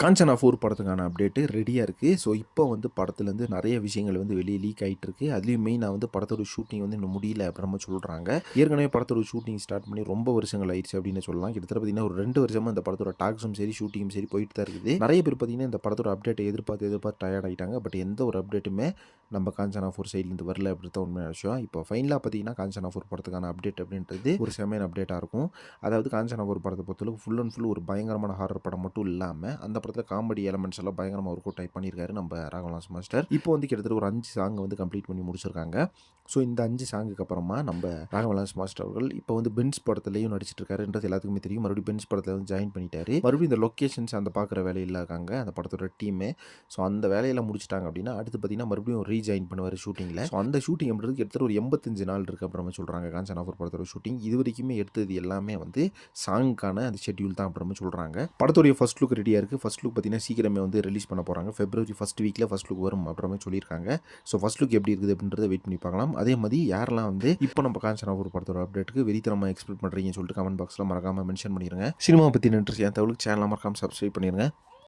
Kanchana four படத்துக்கான update ரெடியாக இருக்குது ஸோ இப்போ வந்து படத்துலேருந்து நிறைய விஷயங்கள் வந்து வெளியே லீக் ஆகிட்டு இருக்கு அதுலேயும் மெயினாக வந்து படத்தோட ஷூட்டிங் வந்து இன்னும் முடியல அப்படின்னு சொல்கிறாங்க ஏற்கனவே படத்தோட ஷூட்டிங் ஸ்டார்ட் பண்ணி ரொம்ப வருஷங்கள் ஆயிடுச்சு அப்படின்னு சொல்லலாம். கிட்டத்தட்ட பார்த்தீங்கன்னா ஒரு ரெண்டு வருஷமாக இந்த படத்தோட டாக்ஸும் சரி ஷூட்டிங்கும் சரி போயிட்டு தான் இருக்குது. நிறைய பேர் பார்த்தீங்கன்னா இந்த படத்தோட அப்டேட்டை எதிர்பார்த்து எதிர்பார்த்து டயர்ட் ஆகிட்டாங்க பட் எந்த ஒரு அப்டேட்டுமே நம்ம காஞ்சனா ஃபோர் சைட்லேருந்து வரல அப்படின்னு தான் உண்மையான விஷயம். இப்போ ஃபைனலாக பார்த்தீங்கன்னா காஞ்சனா ஃபோர் படத்துக்கான அப்டேட் அப்படின்றது ஒரு செமையான அப்டேட்டாக இருக்கும். அதாவது காஞ்சனா ஃபோர் படத்தை பொறுத்தளவுக்கு ஃபுல் அண்ட் ஃபுல் ஒரு பயங்கரமான ஹாரர் படம் மட்டும் இல்லாமல் அந்த படத்தில் காமெடி எலமெண்ட்ஸ் எல்லாம் பயங்கரமாக ஒர்க் அவுட் டைப் பண்ணியிருக்காரு நம்ம ராகவலாஸ் மாஸ்டர் இப்போ வந்து கிட்டத்தட்ட ஒரு அஞ்சு சாங் வந்து கம்ப்ளீட் பண்ணி முடிச்சிருக்காங்க. ஸோ இந்த அஞ்சு சாங்குக்கு அப்புறமா நம்ம ராகவலாஸ் மாஸ்டர் அவர்கள் இப்போ வந்து பென்ஸ் படத்துலையும் நடிச்சிட்டு இருக்காருன்றது எல்லாத்துக்குமே தெரியும். மறுபடியும் பென்ஸ் படத்தில் வந்து ஜாயின் பண்ணிட்டாரு. மறுபடியும் இந்த லொக்கேஷன்ஸ் அந்த பார்க்குற வேலையில் இருக்காங்க அந்த படத்தோட டீமு ஸோ அந்த வேலையெல்லாம் முடிச்சிட்டாங்க அப்படின்னா அடுத்து பார்த்தீங்கன்னா மறுபடியும் ரீஜாயின் பண்ணுவார் ஷூட்டிங்கில் ஸோ அந்த ஷூட்டிங் அப்படின்றது கிட்டத்தட்ட ஒரு எண்பத்தஞ்சு நாள் இருக்குது அப்புறமா சொல்கிறாங்க காஞ்சனா ஆஃபர் படத்தோட ஷூட்டிங் இது வரைக்குமே எடுத்தது எல்லாமே வந்து சாங்க்கான அந்த ஷெட்யூல் தான் அப்புறமா சொல்கிறாங்க படத்துடைய ஃபர்ஸ்ட் லுக் ரெடியாக இருக்குது ஃபர்ஸ்ட் லுக் பார்த்தீங்கன்னா சீக்கிரமே வந்து ரிலீஸ் பண்ண போகிறாங்க ஃபெப்ரவரி ஃபஸ்ட் வீக்கில் ஃபர்ஸ்ட் லுக் வரும் அப்புறமே சொல்லியிருக்காங்க. ஸோ ஃபர்ஸ்ட் லுக் எப்படி இருக்குது அப்படின்றத வெயிட் பண்ணி பார்க்கலாம். அதே மாதிரி யாரெல்லாம் வந்து இப்போ நம்ம காஞ்சனா ஆஃபர் படத்தோட அப்டேட்டுக்கு வெறித்தனமாக எக்ஸ்பெக்ட் பண்ணுறீங்கன்னு சொல்லிட்டு கமெண்ட் பாக்ஸில் மறக்காமல் மென்ஷன் பண்ணிடுங்க சினிமா பற்றி நின்று என் தகவலுக்கு சேனலாக மறக்காமல் சப்ஸ்கிரைப் பண்ணிடுங்க